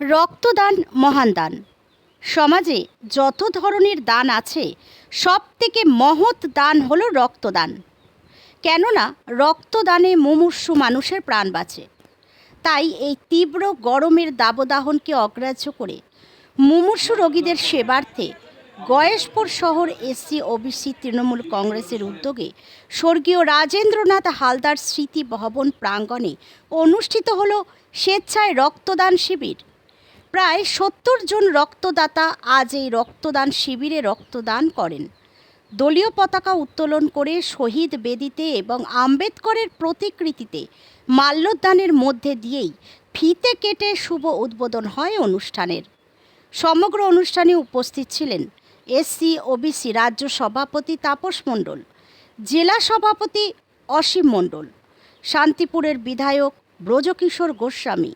রক্তদান মহান দান। সমাজে যত ধরনের দান আছে সব থেকে মহৎ দান হলো রক্তদান। কেননা, রক্তদানে মুমূর্ষু মানুষের প্রাণ বাঁচে। তাই এই তীব্র গরমের দাবদাহনকে অগ্রাহ্য করে মুমূর্ষু রোগীদের সেবার্থে গয়েশপুর শহর এসসি, ওবিসি, তৃণমূল কংগ্রেসের উদ্যোগে স্বর্গীয় রাজেন্দ্রনাথ হালদার স্মৃতি ভবন প্রাঙ্গণে অনুষ্ঠিত হল স্বেচ্ছায় রক্তদান শিবির। প্রায় সত্তর জন রক্তদাতা আজ এই রক্তদান শিবিরে রক্তদান করেন। দলীয় পতাকা উত্তোলন করে শহীদ বেদিতে এবং আম্বেদকরের প্রতিকৃতিতে মাল্যদানের মধ্যে দিয়েই ফিতে কেটে শুভ উদ্বোধন হয় অনুষ্ঠানের। সমগ্র অনুষ্ঠানে উপস্থিত ছিলেন এসসি, ওবিসি রাজ্য সভাপতি তাপস মণ্ডল, জেলা সভাপতি অসীম মণ্ডল, শান্তিপুরের বিধায়ক ব্রজকিশোর গোস্বামী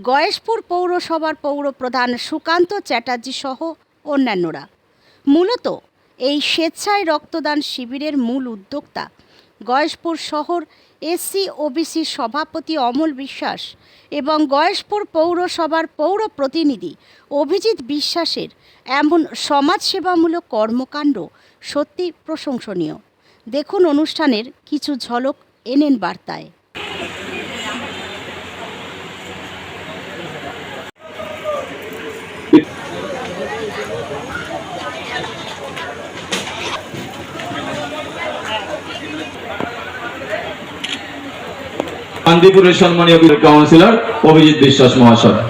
গয়েশপুর পৌরসভার পৌরপ্রধান সুকান্ত চ্যাটার্জি সহ অন্যান্যরা। মূলত এই স্বেচ্ছায় রক্তদান শিবিরের মূল উদ্যোক্তা গয়েশপুর শহর এসসি ওবিসি সভাপতি অমল বিশ্বাস এবং গয়েশপুর পৌরসভার পৌর প্রতিনিধি অভিজিৎ বিশ্বাসের এমন সমাজসেবামূলক কর্মকাণ্ড সত্যি প্রশংসনীয়। দেখুন অনুষ্ঠানের কিছু ঝলক এনেন বার্তায়। শান্তিপুরের সম্মানীয় কাউন্সিলর অভিজিৎ বিশ্বাস মহাশয়।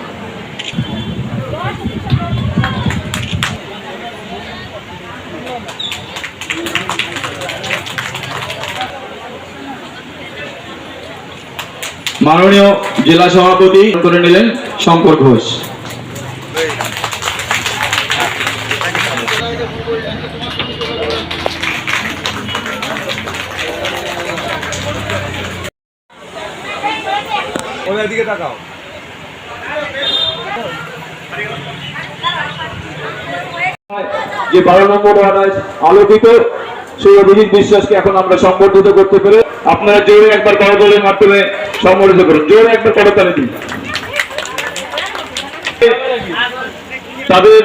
মাননীয় জেলা সভাপতি করে নিলেন শঙ্কর ঘোষ। দিকে তাকাও। যে বারো নম্বর ওয়ার্ড আলোকিত সেই অভিজিৎ বিশ্বাসকে এখন আমরা সংবর্ধিত করতে পেরে আপনারা জোরে একবার করদলের মাধ্যমে সংবর্ধিত করুন। জোরে একবার করতালি দিন। তাদের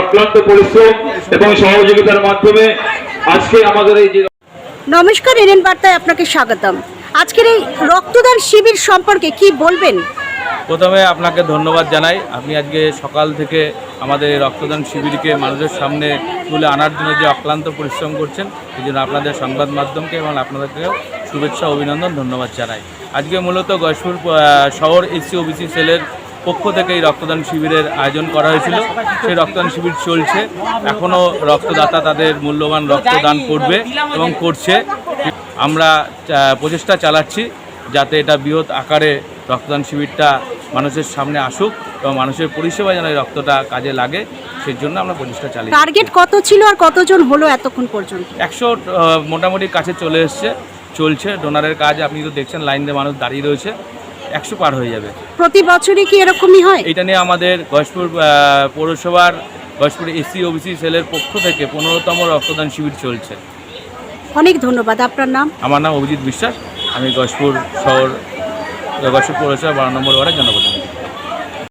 অক্লান্ত পরিশ্রম এবং সহযোগিতার মাধ্যমে আজকে আমাদের এই যে নমস্কার এনএন বার্তায় আপনাকে স্বাগতম। আজকের এই রক্তদান শিবির সম্পর্কে কি বলবেন? প্রথমে আপনাকে ধন্যবাদ জানাই। আপনি আজকে সকাল থেকে আমাদের রক্তদান শিবিরকে মানুষের সামনে তুলে আনার জন্য যে অক্লান্ত পরিশ্রম করছেন এই জন্য আপনাদের সংবাদ মাধ্যমকে এবং আপনাদেরকেও শুভেচ্ছা অভিনন্দন ধন্যবাদ জানাই। আজকে মূলত গয়েশপুর আহ, শহর এসসি ওবিসি সেলের পক্ষ থেকে এই রক্তদান শিবিরের আয়োজন করা হয়েছিল। সেই রক্তদান শিবির চলছে। এখনও রক্তদাতা তাদের মূল্যবান রক্তদান করবে এবং করছে। আমরা প্রচেষ্টা চালাচ্ছি যাতে এটা বৃহৎ আকারে রক্তদান শিবিরটা মানুষের সামনে আসুক এবং মানুষের পরিষেবা যেন রক্তটা কাজে লাগে সেই জন্য আমরা প্রচেষ্টা চালিয়ে টার্গেট কত ছিল আর কতজন হলো এতক্ষণ পর্যন্ত? একশো মোটামুটি কাছে চলে এসছে চলছে। ডোনারের কাজ আপনি তো দেখছেন লাইন দিয়ে মানুষ দাঁড়িয়ে রয়েছে একশো পার হয়ে যাবে। প্রতি বছরই কি এরকমই হয়? এটা নিয়ে আমাদের আহ, পৌরসভার গয়েশপুর এসসি ওবিসি সেলের পক্ষ থেকে পনেরোতম রক্তদান শিবির চলছে। অনেক ধন্যবাদ। আপনার নাম? আমার নাম অভিজিৎ বিশ্বাস। আমি গসপুর শহর গসপুর পৌরসভা বারো নম্বর ওয়ার্ডের জনপ্রতিনিধি।